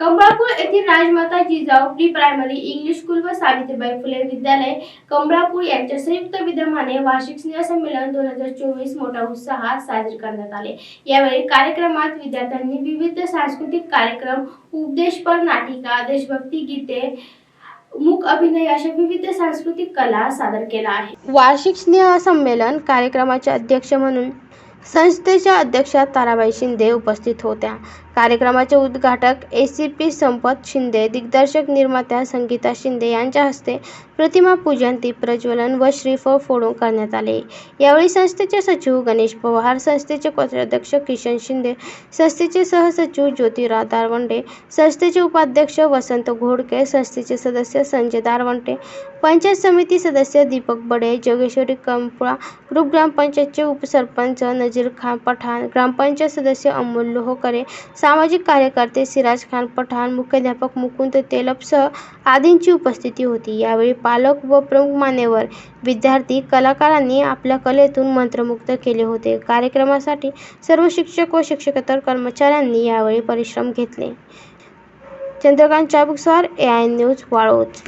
कमळापूर येथील Rajmata Jijau pre primary English school व सावित्रीबाई फुले विद्यालय कमळापूर यांच्या संयुक्त विद्यमाने वार्षिक स्नेहसंमेलन दोन हजार चोवीस मोठ्या उत्साहात साजरे करण्यात आले. यावेळी कार्यक्रमात विद्यार्थ्यांनी विविध सांस्कृतिक कार्यक्रम उपदेशपर नाटिका देशभक्ती गीते मूक अभिनय अशा विविध सांस्कृतिक कला सादर केला आहे. वार्षिक स्नेह संमेलन कार्यक्रमाचे अध्यक्ष म्हणून संस्थेच्या अध्यक्षा ताराबाई शिंदे उपस्थित होत्या. कार्यक्रमाचे उद्घाटक ए सी पी संपत शिंदे दिग्दर्शक निर्मात्या संगीता शिंदे यांच्या हस्ते प्रतिमा पूजन ती प्रज्वलन व श्रीफळ फोडून करण्यात आले. यावेळी संस्थेचे सचिव गणेश पवार संस्थेचे कोषाध्यक्ष किशन शिंदे संस्थेचे सहसचिव ज्योतिराव दारवंडे संस्थेचे उपाध्यक्ष वसंत घोडके संस्थेचे सदस्य संजय दारवंटे पंचायत समिती सदस्य दीपक बडे जोगेश्वरी कंपळा ग्रुप ग्रामपंचायतचे उपसरपंच नजीर खान पठाण ग्रामपंचायत सदस्य अमोल लोहकरे सामाजिक कार्यकर्ते सिराज खान पठाण मुख्याध्यापक मुकुंद तेलपसह आदींची उपस्थिती होती. यावेळी पालक व प्रमुख मान्यवर विद्यार्थी कलाकारांनी आपल्या कलेतून मंत्रमुग्ध केले होते. कार्यक्रमासाठी सर्व शिक्षक व शिक्षकेतर कर्मचाऱ्यांनी यावेळी परिश्रम घेतले. Chandrakant Chabukswar A I news Waloj